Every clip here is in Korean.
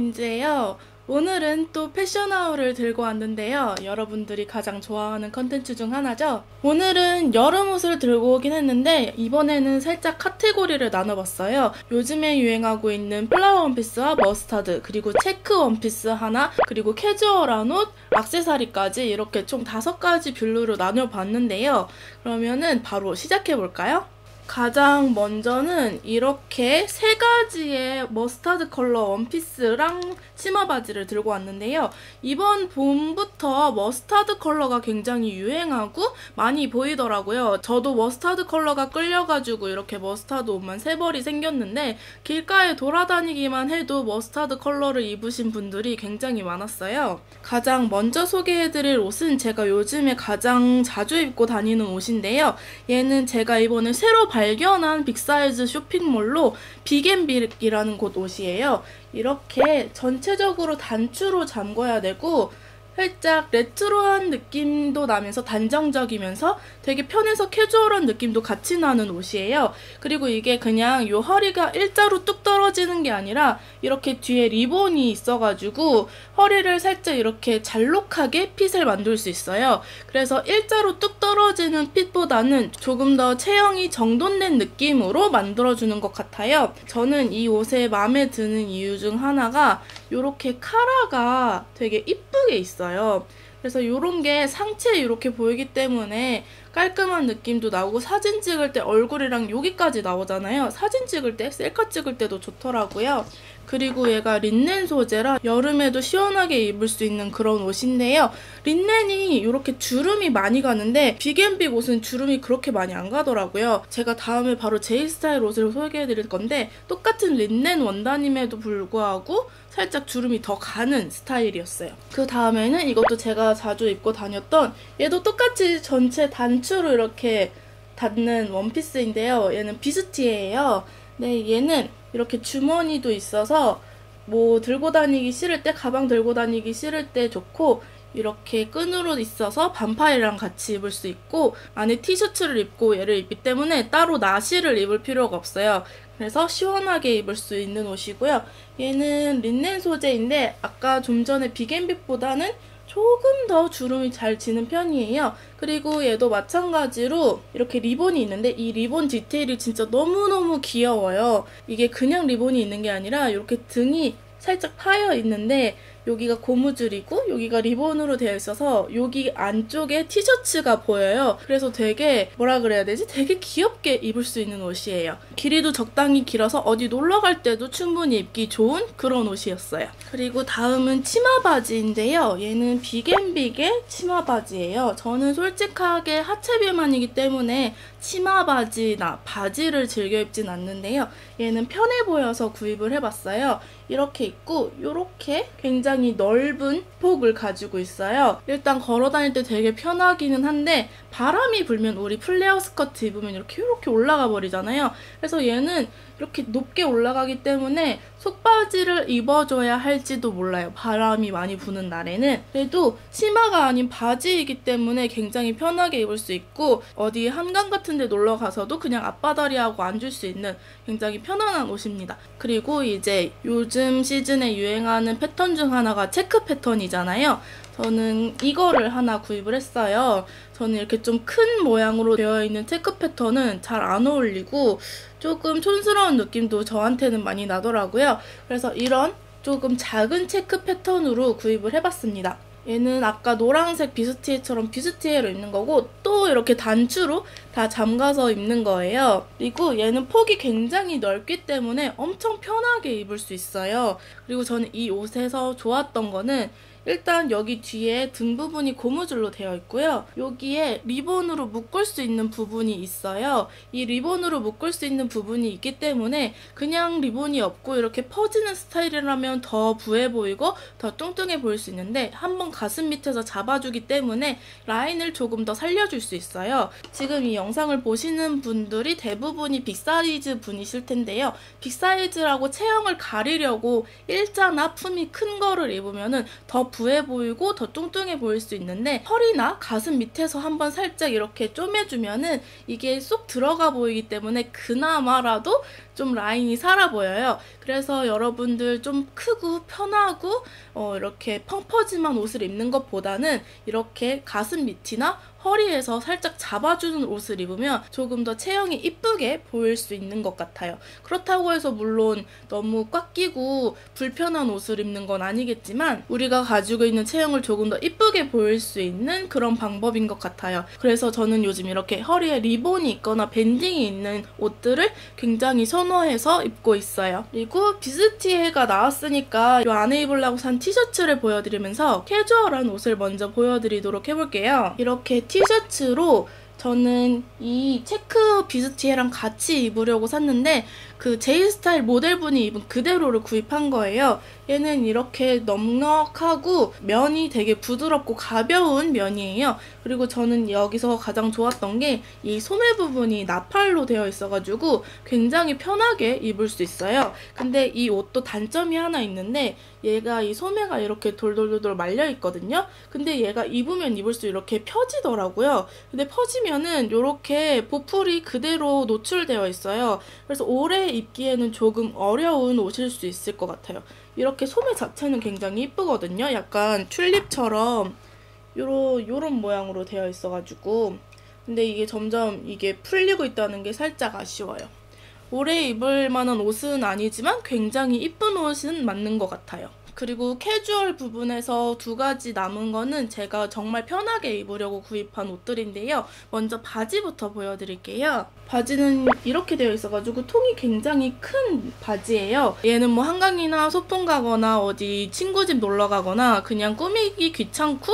인지예요. 오늘은 또 패션하울을 들고 왔는데요. 여러분들이 가장 좋아하는 컨텐츠 중 하나죠. 오늘은 여름 옷을 들고 오긴 했는데 이번에는 살짝 카테고리를 나눠봤어요. 요즘에 유행하고 있는 플라워 원피스와 머스타드 그리고 체크 원피스 하나 그리고 캐주얼한 옷, 악세사리까지 이렇게 총 다섯 가지 뷰로 나눠봤는데요. 그러면은 바로 시작해볼까요? 가장 먼저는 이렇게 세 가지의 머스타드 컬러 원피스랑 치마 바지를 들고 왔는데요. 이번 봄부터 머스타드 컬러가 굉장히 유행하고 많이 보이더라고요. 저도 머스타드 컬러가 끌려가지고 이렇게 머스타드 옷만 세 벌이 생겼는데 길가에 돌아다니기만 해도 머스타드 컬러를 입으신 분들이 굉장히 많았어요. 가장 먼저 소개해드릴 옷은 제가 요즘에 가장 자주 입고 다니는 옷인데요. 얘는 제가 이번에 새로 발 발견한 빅사이즈 쇼핑몰로 빅앤빅이라는 곳 옷이에요. 이렇게 전체적으로 단추로 잠궈야 되고 살짝 레트로한 느낌도 나면서 단정적이면서 되게 편해서 캐주얼한 느낌도 같이 나는 옷이에요. 그리고 이게 그냥 요 허리가 일자로 뚝 떨어지는 게 아니라 이렇게 뒤에 리본이 있어가지고 허리를 살짝 이렇게 잘록하게 핏을 만들 수 있어요. 그래서 일자로 뚝 떨어지는 핏보다는 조금 더 체형이 정돈된 느낌으로 만들어주는 것 같아요. 저는 이 옷에 마음에 드는 이유 중 하나가 이렇게 카라가 되게 이쁘게 있어요. 그래서 이런 게 상체에 이렇게 보이기 때문에 깔끔한 느낌도 나오고 사진 찍을 때 얼굴이랑 여기까지 나오잖아요. 사진 찍을 때, 셀카 찍을 때도 좋더라고요. 그리고 얘가 린넨 소재라 여름에도 시원하게 입을 수 있는 그런 옷인데요. 린넨이 이렇게 주름이 많이 가는데 비겐빅 옷은 주름이 그렇게 많이 안 가더라고요. 제가 다음에 바로 제이 스타일 옷을 소개해드릴 건데 똑같은 린넨 원단임에도 불구하고 살짝 주름이 더 가는 스타일이었어요. 그 다음에는 이것도 제가 자주 입고 다녔던 얘도 똑같이 전체 단추로 이렇게 닿는 원피스인데요. 얘는 비스티예요. 네, 얘는 이렇게 주머니도 있어서 뭐 들고 다니기 싫을 때 가방 들고 다니기 싫을 때 좋고 이렇게 끈으로 있어서 반팔이랑 같이 입을 수 있고 안에 티셔츠를 입고 얘를 입기 때문에 따로 나시를 입을 필요가 없어요. 그래서 시원하게 입을 수 있는 옷이고요. 얘는 린넨 소재인데 아까 좀 전에 비겐빅보다는 조금 더 주름이 잘 지는 편이에요. 그리고 얘도 마찬가지로 이렇게 리본이 있는데 이 리본 디테일이 진짜 너무너무 귀여워요. 이게 그냥 리본이 있는 게 아니라 이렇게 등이 살짝 파여 있는데 여기가 고무줄이고 여기가 리본으로 되어 있어서 여기 안쪽에 티셔츠가 보여요. 그래서 되게 뭐라 그래야 되지? 되게 귀엽게 입을 수 있는 옷이에요. 길이도 적당히 길어서 어디 놀러 갈 때도 충분히 입기 좋은 그런 옷이었어요. 그리고 다음은 치마 바지인데요. 얘는 비겐빅의 치마 바지예요. 저는 솔직하게 하체 비만이기 때문에 치마 바지나 바지를 즐겨 입진 않는데요. 얘는 편해 보여서 구입을 해봤어요. 이렇게 입고 이렇게 굉장히 넓은 폭을 가지고 있어요. 일단 걸어 다닐 때 되게 편하기는 한데 바람이 불면 우리 플레어 스커트 입으면 이렇게 이렇게 올라가 버리잖아요. 그래서 얘는 이렇게 높게 올라가기 때문에 속바지를 입어줘야 할지도 몰라요. 바람이 많이 부는 날에는. 그래도 치마가 아닌 바지이기 때문에 굉장히 편하게 입을 수 있고 어디 한강 같은 데 놀러 가서도 그냥 앞바다리하고 앉을 수 있는 굉장히 편안한 옷입니다. 그리고 이제 요즘 시즌에 유행하는 패턴 중 하나가 체크 패턴이잖아요. 저는 이거를 하나 구입을 했어요. 저는 이렇게 좀 큰 모양으로 되어 있는 체크 패턴은 잘 안 어울리고 조금 촌스러운 느낌도 저한테는 많이 나더라고요. 그래서 이런 조금 작은 체크 패턴으로 구입을 해봤습니다. 얘는 아까 노란색 비스티에처럼 비스티에로 입는 거고 또 이렇게 단추로 다 잠가서 입는 거예요. 그리고 얘는 폭이 굉장히 넓기 때문에 엄청 편하게 입을 수 있어요. 그리고 저는 이 옷에서 좋았던 거는 일단 여기 뒤에 등 부분이 고무줄로 되어 있고요. 여기에 리본으로 묶을 수 있는 부분이 있어요. 이 리본으로 묶을 수 있는 부분이 있기 때문에 그냥 리본이 없고 이렇게 퍼지는 스타일이라면 더 부해 보이고 더 뚱뚱해 보일 수 있는데 한번 가슴 밑에서 잡아주기 때문에 라인을 조금 더 살려줄 수 있어요. 지금 이 영상을 보시는 분들이 대부분이 빅사이즈 분이실 텐데요. 빅사이즈라고 체형을 가리려고 일자나 품이 큰 거를 입으면 더더 부해 보이고 더 뚱뚱해 보일 수 있는데 허리나 가슴 밑에서 한번 살짝 이렇게 쪼매주면은 이게 쏙 들어가 보이기 때문에 그나마라도 좀 라인이 살아 보여요. 그래서 여러분들 좀 크고 편하고 어, 이렇게 펑퍼짐한 옷을 입는 것보다는 이렇게 가슴 밑이나 허리에서 살짝 잡아주는 옷을 입으면 조금 더 체형이 이쁘게 보일 수 있는 것 같아요. 그렇다고 해서 물론 너무 꽉 끼고 불편한 옷을 입는 건 아니겠지만 우리가 가지고 있는 체형을 조금 더 이쁘게 보일 수 있는 그런 방법인 것 같아요. 그래서 저는 요즘 이렇게 허리에 리본이 있거나 밴딩이 있는 옷들을 굉장히 선 호해서 입고 있어요. 그리고 비스티해가 나왔으니까 이 안에 입으려고 산 티셔츠를 보여드리면서 캐주얼한 옷을 먼저 보여드리도록 해볼게요. 이렇게 티셔츠로 저는 이 체크 비스티에랑 같이 입으려고 샀는데 그 제이스타일 모델분이 입은 그대로를 구입한 거예요. 얘는 이렇게 넉넉하고 면이 되게 부드럽고 가벼운 면이에요. 그리고 저는 여기서 가장 좋았던 게 이 소매 부분이 나팔로 되어 있어가지고 굉장히 편하게 입을 수 있어요. 근데 이 옷도 단점이 하나 있는데 얘가 이 소매가 이렇게 돌돌돌돌 말려 있거든요. 근데 얘가 입으면 입을수록 이렇게 펴지더라고요. 근데 퍼지면은 이렇게 보풀이 그대로 노출되어 있어요. 그래서 오래 입기에는 조금 어려운 옷일 수 있을 것 같아요. 이렇게 소매 자체는 굉장히 이쁘거든요. 약간 튤립처럼 요런, 요런 모양으로 되어 있어가지고 근데 이게 점점 이게 풀리고 있다는 게 살짝 아쉬워요. 오래 입을 만한 옷은 아니지만 굉장히 이쁜 옷은 맞는 것 같아요. 그리고 캐주얼 부분에서 두 가지 남은 거는 제가 정말 편하게 입으려고 구입한 옷들인데요. 먼저 바지부터 보여드릴게요. 바지는 이렇게 되어 있어가지고 통이 굉장히 큰 바지예요. 얘는 뭐 한강이나 소풍 가거나 어디 친구 집 놀러 가거나 그냥 꾸미기 귀찮고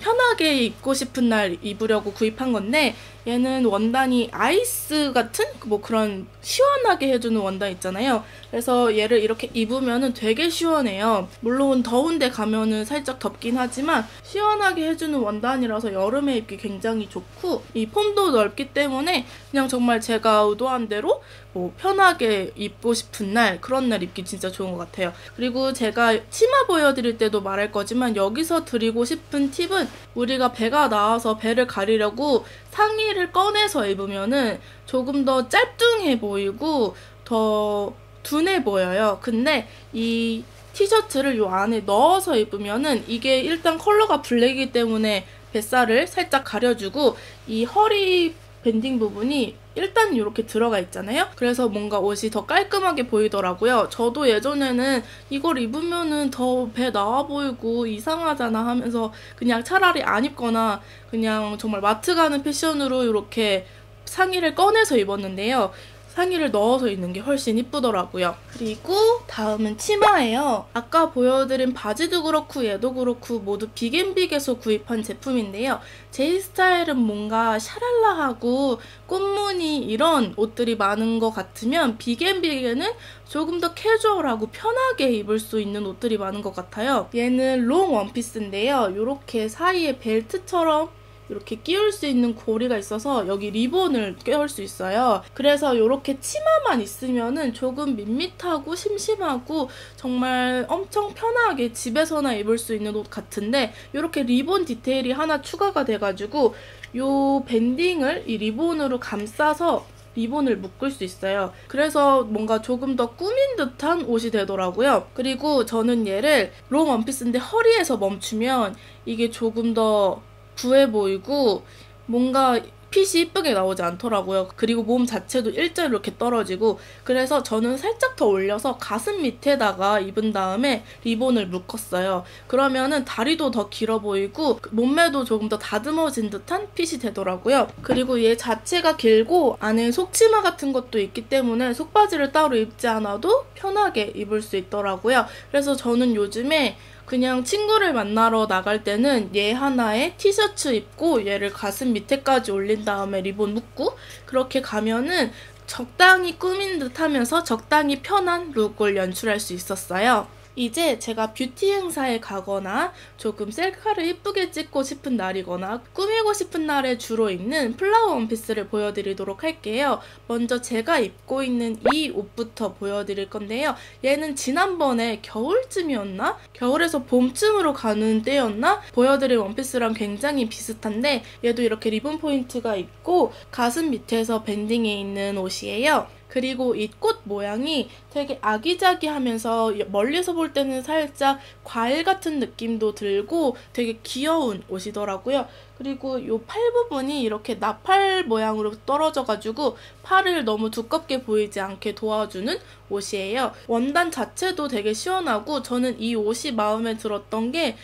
편하게 입고 싶은 날 입으려고 구입한 건데 얘는 원단이 아이스 같은 뭐 그런 시원하게 해주는 원단 있잖아요. 그래서 얘를 이렇게 입으면 되게 시원해요. 물론 더운데 가면은 살짝 덥긴 하지만 시원하게 해주는 원단이라서 여름에 입기 굉장히 좋고 이 폼도 넓기 때문에 그냥 정말 제가 의도한 대로 뭐 편하게 입고 싶은 날 그런 날 입기 진짜 좋은 것 같아요. 그리고 제가 치마 보여드릴 때도 말할 거지만 여기서 드리고 싶은 팁은 우리가 배가 나와서 배를 가리려고 상의 를 꺼내서 입으면은 조금 더 짤뚱해 보이고 더 둔해 보여요. 근데 이 티셔츠를 요 안에 넣어서 입으면은 이게 일단 컬러가 블랙이기 때문에 뱃살을 살짝 가려주고 이 허리 밴딩 부분이 일단 이렇게 들어가 있잖아요. 그래서 뭔가 옷이 더 깔끔하게 보이더라고요. 저도 예전에는 이걸 입으면은 더 배 나와 보이고 이상하잖아 하면서 그냥 차라리 안 입거나 그냥 정말 마트 가는 패션으로 이렇게 상의를 꺼내서 입었는데요. 상의를 넣어서 입는 게 훨씬 이쁘더라고요. 그리고 다음은 치마예요. 아까 보여드린 바지도 그렇고 얘도 그렇고 모두 비겐빅에서 구입한 제품인데요. 제 스타일은 뭔가 샤랄라하고 꽃무늬 이런 옷들이 많은 것 같으면 비겐빅에는 조금 더 캐주얼하고 편하게 입을 수 있는 옷들이 많은 것 같아요. 얘는 롱 원피스인데요. 이렇게 사이에 벨트처럼 이렇게 끼울 수 있는 고리가 있어서 여기 리본을 껴올 수 있어요. 그래서 이렇게 치마만 있으면은 조금 밋밋하고 심심하고 정말 엄청 편하게 집에서나 입을 수 있는 옷 같은데 이렇게 리본 디테일이 하나 추가가 돼가지고 이 밴딩을 이 리본으로 감싸서 리본을 묶을 수 있어요. 그래서 뭔가 조금 더 꾸민 듯한 옷이 되더라고요. 그리고 저는 얘를 롱 원피스인데 허리에서 멈추면 이게 조금 더 부해 보이고 뭔가 핏이 이쁘게 나오지 않더라고요. 그리고 몸 자체도 일자로 이렇게 떨어지고 그래서 저는 살짝 더 올려서 가슴 밑에다가 입은 다음에 리본을 묶었어요. 그러면은 다리도 더 길어 보이고 몸매도 조금 더 다듬어진 듯한 핏이 되더라고요. 그리고 얘 자체가 길고 안에 속치마 같은 것도 있기 때문에 속바지를 따로 입지 않아도 편하게 입을 수 있더라고요. 그래서 저는 요즘에 그냥 친구를 만나러 나갈 때는 얘 하나에 티셔츠 입고 얘를 가슴 밑에까지 올린 다음에 리본 묶고 그렇게 가면은 적당히 꾸민 듯 하면서 적당히 편한 룩을 연출할 수 있었어요. 이제 제가 뷰티 행사에 가거나 조금 셀카를 이쁘게 찍고 싶은 날이거나 꾸미고 싶은 날에 주로 입는 플라워 원피스를 보여드리도록 할게요. 먼저 제가 입고 있는 이 옷부터 보여드릴 건데요. 얘는 지난번에 겨울쯤이었나? 겨울에서 봄쯤으로 가는 때였나? 보여드릴 원피스랑 굉장히 비슷한데 얘도 이렇게 리본 포인트가 있고 가슴 밑에서 밴딩에 있는 옷이에요. 그리고 이 꽃 모양이 되게 아기자기하면서 멀리서 볼 때는 살짝 과일 같은 느낌도 들고 되게 귀여운 옷이더라고요. 그리고 이팔 부분이 이렇게 나팔 모양으로 떨어져가지고 팔을 너무 두껍게 보이지 않게 도와주는 옷이에요. 원단 자체도 되게 시원하고 저는 이 옷이 마음에 들었던 게이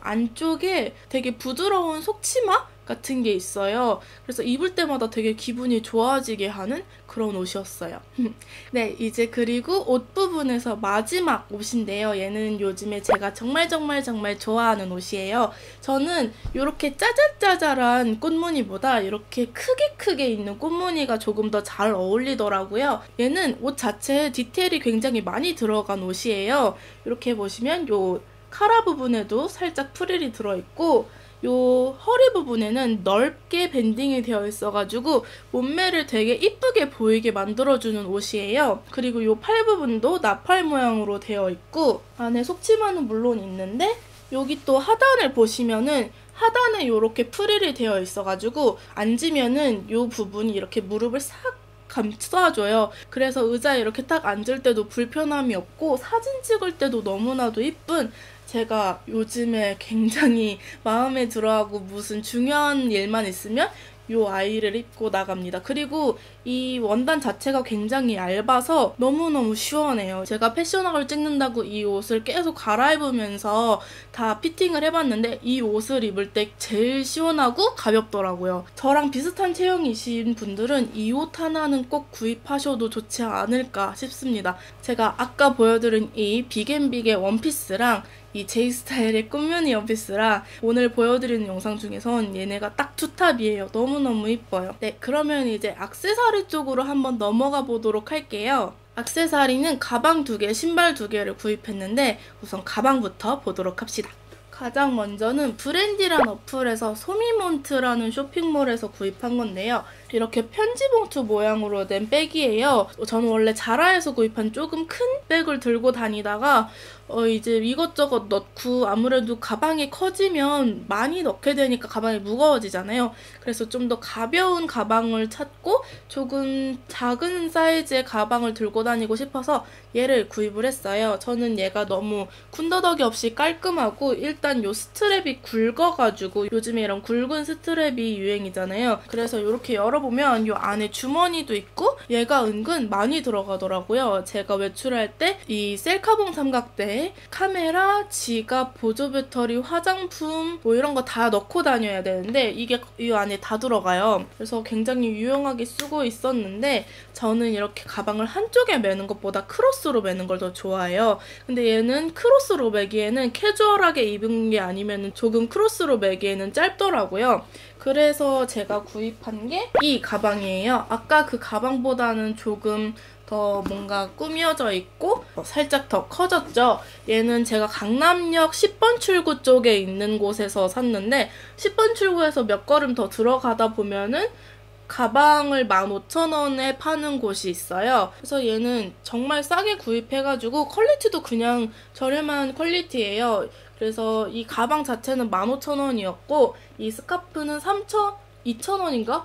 안쪽에 되게 부드러운 속치마? 같은 게 있어요. 그래서 입을 때마다 되게 기분이 좋아지게 하는 그런 옷이었어요. 네, 이제 그리고 옷 부분에서 마지막 옷인데요. 얘는 요즘에 제가 정말 정말 정말 좋아하는 옷이에요. 저는 이렇게 짜잘짜잘한 꽃무늬보다 이렇게 크게 크게 있는 꽃무늬가 조금 더 잘 어울리더라고요. 얘는 옷 자체에 디테일이 굉장히 많이 들어간 옷이에요. 이렇게 보시면 요 카라 부분에도 살짝 프릴이 들어있고 요 허리 부분에는 넓게 밴딩이 되어 있어가지고 몸매를 되게 이쁘게 보이게 만들어주는 옷이에요. 그리고 요 팔 부분도 나팔 모양으로 되어 있고 안에 속치마는 물론 있는데 여기 또 하단을 보시면은 하단에 이렇게 프릴이 되어 있어가지고 앉으면은 요 부분이 이렇게 무릎을 싹 감싸줘요. 그래서 의자에 이렇게 딱 앉을 때도 불편함이 없고 사진 찍을 때도 너무나도 이쁜 제가 요즘에 굉장히 마음에 들어하고 무슨 중요한 일만 있으면 요 아이를 입고 나갑니다. 그리고 이 원단 자체가 굉장히 얇아서 너무너무 시원해요. 제가 패션학을 찍는다고 이 옷을 계속 갈아입으면서 다 피팅을 해봤는데 이 옷을 입을 때 제일 시원하고 가볍더라고요. 저랑 비슷한 체형이신 분들은 이 옷 하나는 꼭 구입하셔도 좋지 않을까 싶습니다. 제가 아까 보여드린 이 비겐비게 원피스랑 이 제이스타일의 꽃무늬 원피스라 오늘 보여드리는 영상 중에선 얘네가 딱 투탑이에요. 너무너무 이뻐요. 네, 그러면 이제 악세사리 쪽으로 한번 넘어가 보도록 할게요. 악세사리는 가방 두 개, 신발 두 개를 구입했는데 우선 가방부터 보도록 합시다. 가장 먼저는 브랜디란 어플에서 소미몬트라는 쇼핑몰에서 구입한 건데요. 이렇게 편지봉투 모양으로 된 백이에요. 저는 원래 자라에서 구입한 조금 큰 백을 들고 다니다가 어 이제 이것저것 넣고 아무래도 가방이 커지면 많이 넣게 되니까 가방이 무거워지잖아요. 그래서 좀 더 가벼운 가방을 찾고 조금 작은 사이즈의 가방을 들고 다니고 싶어서 얘를 구입을 했어요. 저는 얘가 너무 군더더기 없이 깔끔하고 일단 요 스트랩이 굵어가지고 요즘에 이런 굵은 스트랩이 유행이잖아요. 그래서 이렇게 열어보면 요 안에 주머니도 있고 얘가 은근 많이 들어가더라고요. 제가 외출할 때 이 셀카봉 삼각대 카메라, 지갑, 보조 배터리, 화장품 뭐 이런 거 다 넣고 다녀야 되는데 이게 이 안에 다 들어가요. 그래서 굉장히 유용하게 쓰고 있었는데 저는 이렇게 가방을 한쪽에 매는 것보다 크로스로 매는 걸 더 좋아해요. 근데 얘는 크로스로 매기에는 캐주얼하게 입은 게 아니면 조금 크로스로 매기에는 짧더라고요. 그래서 제가 구입한 게 이 가방이에요. 아까 그 가방보다는 조금 더 뭔가 꾸며져 있고 살짝 더 커졌죠. 얘는 제가 강남역 10번 출구 쪽에 있는 곳에서 샀는데 10번 출구에서 몇 걸음 더 들어가다 보면은 가방을 15,000원에 파는 곳이 있어요. 그래서 얘는 정말 싸게 구입해가지고 퀄리티도 그냥 저렴한 퀄리티예요. 그래서 이 가방 자체는 15,000원이었고 이 스카프는 3,000, 2,000원인가?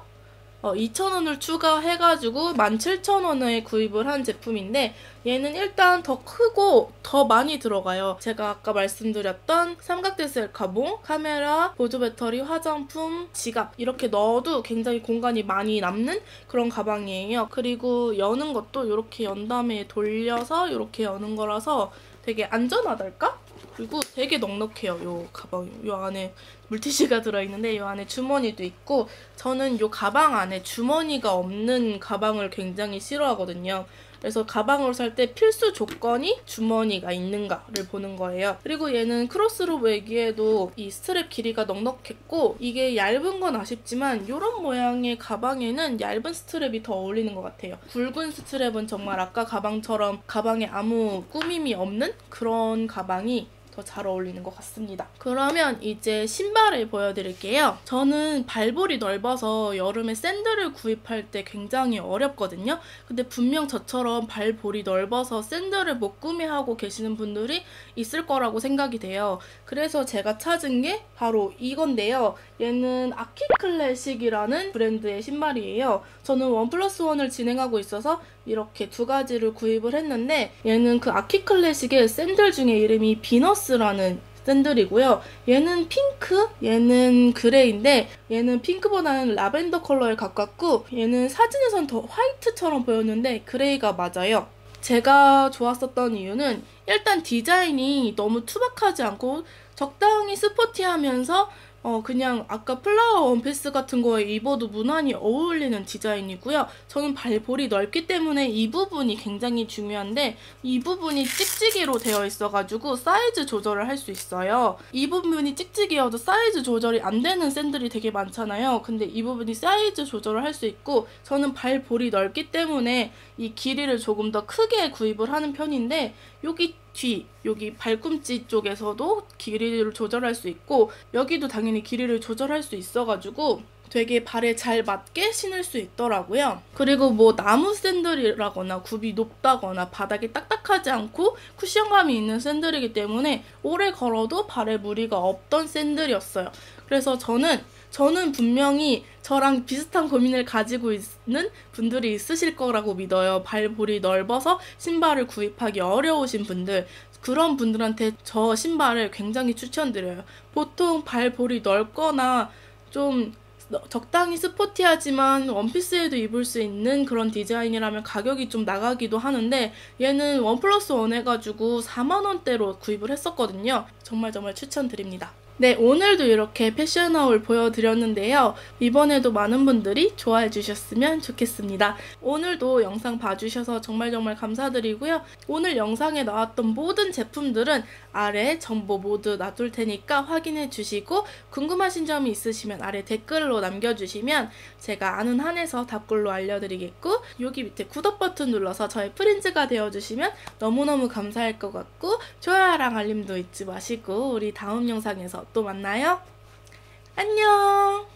어, 2,000원을 추가해가지고 17,000원에 구입을 한 제품인데 얘는 일단 더 크고 더 많이 들어가요. 제가 아까 말씀드렸던 삼각대 셀카봉, 카메라, 보조 배터리, 화장품, 지갑 이렇게 넣어도 굉장히 공간이 많이 남는 그런 가방이에요. 그리고 여는 것도 이렇게 연 다음에 돌려서 이렇게 여는 거라서 되게 안전하달까? 그리고 되게 넉넉해요. 요 가방. 요 안에 물티슈가 들어있는데 요 안에 주머니도 있고 저는 요 가방 안에 주머니가 없는 가방을 굉장히 싫어하거든요. 그래서 가방을 살때 필수 조건이 주머니가 있는가를 보는 거예요. 그리고 얘는 크로스로 매기에도 이 스트랩 길이가 넉넉했고 이게 얇은 건 아쉽지만 이런 모양의 가방에는 얇은 스트랩이 더 어울리는 것 같아요. 굵은 스트랩은 정말 아까 가방처럼 가방에 아무 꾸밈이 없는 그런 가방이 더 잘 어울리는 것 같습니다. 그러면 이제 신발을 보여드릴게요. 저는 발볼이 넓어서 여름에 샌들을 구입할 때 굉장히 어렵거든요. 근데 분명 저처럼 발볼이 넓어서 샌들을 못 구매하고 계시는 분들이 있을 거라고 생각이 돼요. 그래서 제가 찾은 게 바로 이건데요. 얘는 아키 클래식이라는 브랜드의 신발이에요. 저는 원 플러스 원을 진행하고 있어서 이렇게 두 가지를 구입을 했는데 얘는 그 아키 클래식의 샌들 중에 이름이 비너스라는 샌들이고요. 얘는 핑크, 얘는 그레이인데 얘는 핑크보다는 라벤더 컬러에 가깝고 얘는 사진에선 더 화이트처럼 보였는데 그레이가 맞아요. 제가 좋았었던 이유는 일단 디자인이 너무 투박하지 않고 적당히 스포티하면서 어 그냥 아까 플라워 원피스 같은 거에 입어도 무난히 어울리는 디자인이고요. 저는 발볼이 넓기 때문에 이 부분이 굉장히 중요한데 이 부분이 찍찍이로 되어 있어가지고 사이즈 조절을 할 수 있어요. 이 부분이 찍찍이여도 사이즈 조절이 안 되는 샌들이 되게 많잖아요. 근데 이 부분이 사이즈 조절을 할 수 있고 저는 발볼이 넓기 때문에 이 길이를 조금 더 크게 구입을 하는 편인데 여기 뒤, 여기 발꿈치 쪽에서도 길이를 조절할 수 있고 여기도 당연히 길이를 조절할 수 있어가지고 되게 발에 잘 맞게 신을 수 있더라고요. 그리고 뭐 나무 샌들이라거나 굽이 높다거나 바닥이 딱딱하지 않고 쿠션감이 있는 샌들이기 때문에 오래 걸어도 발에 무리가 없던 샌들이었어요. 그래서 저는 저는 분명히 저랑 비슷한 고민을 가지고 있는 분들이 있으실 거라고 믿어요. 발볼이 넓어서 신발을 구입하기 어려우신 분들. 그런 분들한테 저 신발을 굉장히 추천드려요. 보통 발볼이 넓거나 좀 적당히 스포티하지만 원피스에도 입을 수 있는 그런 디자인이라면 가격이 좀 나가기도 하는데 얘는 원 플러스 원 해가지고 4만원대로 구입을 했었거든요. 정말 정말 추천드립니다. 네, 오늘도 이렇게 패션하울 보여드렸는데요. 이번에도 많은 분들이 좋아해 주셨으면 좋겠습니다. 오늘도 영상 봐주셔서 정말 정말 감사드리고요. 오늘 영상에 나왔던 모든 제품들은 아래 정보 모두 놔둘 테니까 확인해 주시고 궁금하신 점이 있으시면 아래 댓글로 남겨주시면 제가 아는 한에서 답글로 알려드리겠고 여기 밑에 구독 버튼 눌러서 저의 프린즈가 되어주시면 너무너무 감사할 것 같고 좋아요랑 알림도 잊지 마시고 우리 다음 영상에서 또 만나요. 안녕!